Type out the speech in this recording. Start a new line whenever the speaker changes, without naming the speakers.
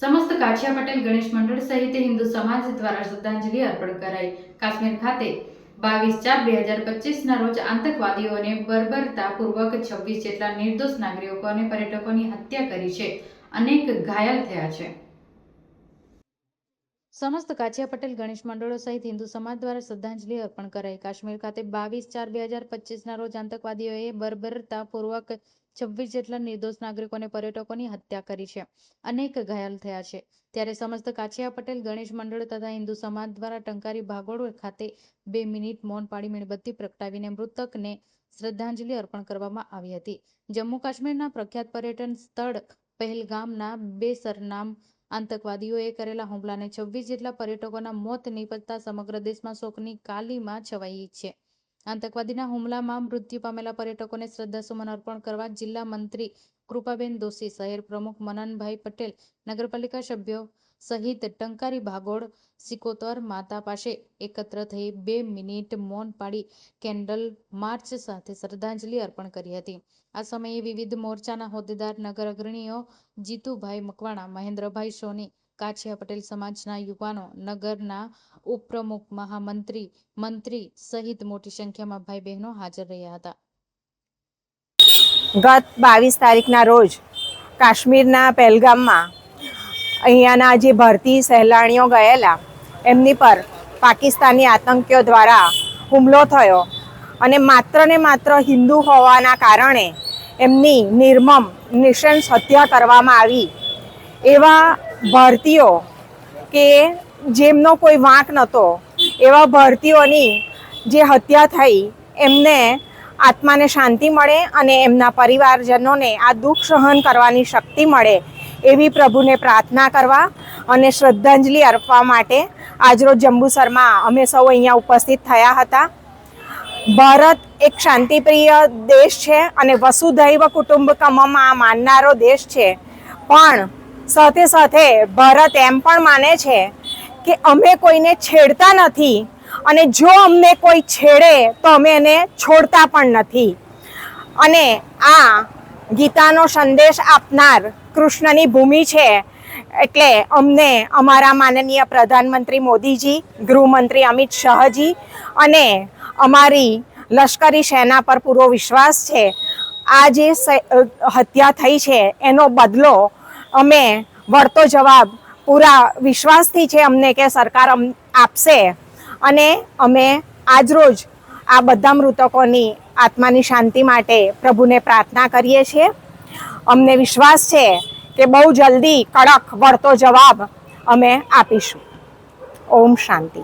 સમસ્ત કાછિયા પટેલ ગણેશ મંડળ સહિત હિન્દુ સમાજ દ્વારા શ્રદ્ધાંજલિ અર્પણ કરાઈ. કાશ્મીર ખાતે બાવીસ ચાર બે હજાર પચીસના રોજ આતંકવાદીઓને બર્બરતાપૂર્વક છવ્વીસ જેટલા નિર્દોષ નાગરિકો અને પર્યટકોની હત્યા કરી છે. અનેક ઘાયલ થયા છે. સમસ્ત કાછિયા પટેલ ગણેશ મંડળો સહિત હિન્દુ સમાજ દ્વારા શ્રદ્ધાંજલિ અર્પણ કરાઈ. કાશ્મીર ખાતે બાવીસ ચાર બે હજાર પચીસના રોજ આતંકવાદીઓએ બર્બરતાપૂર્વક છવ્વીસ જેટલા નિર્દોષ નાગરિકો અને પર્યટકોની હત્યા કરી છે. અનેક ઘાયલ થયા છે. ત્યારે સમસ્ત કાછિયા પટેલ ગણેશ મંડળ તથા હિન્દુ સમાજ દ્વારા ટંકારી ભાગોળ ખાતે બે મિનિટ મૌન પાડી મીણબત્તી પ્રગટાવીને મૃતકને શ્રદ્ધાંજલિ અર્પણ કરવામાં આવી હતી. જમ્મુ કાશ્મીરના પ્રખ્યાત પર્યટન સ્થળ પહેલગામના બે સરનામ આતંકવાદીઓએ કરેલા હુમલાને છવ્વીસ જેટલા પર્યટકોના મોત નીપજતા સમગ્ર દેશમાં શોકની કાલીમાં છવાઈ છે. આતંકવાદીના હુમલામાં મૃત્યુ પામેલા પર્યટકોને શ્રદ્ધાસુમન અર્પણ કરવા જિલ્લા મંત્રી કૃપાબેન દોશી, શહેર પ્રમુખ મનનભાઈ પટેલ, નગરપાલિકા સભ્યો સહિત ટંકારી ભાગોળ સિકોતર માતા પાસે એકત્ર થઈ બે મિનિટ મૌન પાડી કેન્ડલ માર્ચ સાથે શ્રદ્ધાંજલિ અર્પણ કરી હતી. આ સમયે વિવિધ મોરચાના હોદ્દેદાર, નગર અગ્રણીઓ, જીતુભાઈ મકવાણા, મહેન્દ્રભાઈ સોની, કાછિયા પટેલ સમાજના યુવાનો, નગરના ઉપપ્રમુખ, મહામંત્રી, મંત્રી સહિત મોટી સંખ્યામાં ભાઈ બહેનો હાજર રહ્યા હતા.
ગત બાવીસ તારીખના રોજ કાશ્મીરના પહેલગામમાં અહીંયાના જે ભારતીય સહેલાણીઓ ગયેલા, એમની પર પાકિસ્તાની આતંકીઓ દ્વારા હુમલો થયો અને માત્ર ને માત્ર હિન્દુ હોવાના કારણે એમની નિર્મમ, નિશંસ હત્યા કરવામાં આવી. એવા ભારતીયો કે જેમનો કોઈ વાંક નહોતો, એવા ભારતીયોની જે હત્યા થઈ, એમને આત્માને શાંતિ મળે અને એમના પરિવારજનોને આ દુઃખ સહન કરવાની શક્તિ મળે એવી પ્રભુને પ્રાર્થના કરવા અને શ્રદ્ધાંજલિ અર્પવા માટે આજરોજ જંબુસરમાં અમે સૌ અહીંયા ઉપસ્થિત થયા હતા. ભારત એક શાંતિપ્રિય દેશ છે અને વસુધૈવ કુટુંબકમમાં માનનારો દેશ છે. પણ સાથે સાથે ભારત એમ પણ માને છે કે અમે કોઈને છેડતા નથી અને જો અમને કોઈ છેડે તો અમે એને છોડતા પણ નથી. અને આ ગીતાનો સંદેશ આપનાર કૃષ્ણની ભૂમિ છે એટલે અમને અમારા માનનીય પ્રધાનમંત્રી મોદીજી, ગૃહમંત્રી અમિત શાહજી અને અમારી લશ્કરી સેના પર પૂરો વિશ્વાસ છે. આ જે હત્યા થઈ છે, એનો બદલો અમે વળતો જવાબ પૂરા વિશ્વાસથી છે અમને કે સરકાર આપશે અને અમે આજરોજ આ બધા મૃતકોની આત્માની શાંતિ માટે પ્રભુને પ્રાર્થના કરીએ છીએ. અમને વિશ્વાસ છે કે બહુ જલ્દી કડક વળતો જવાબ અમે આપીશું. ઓમ શાંતિ.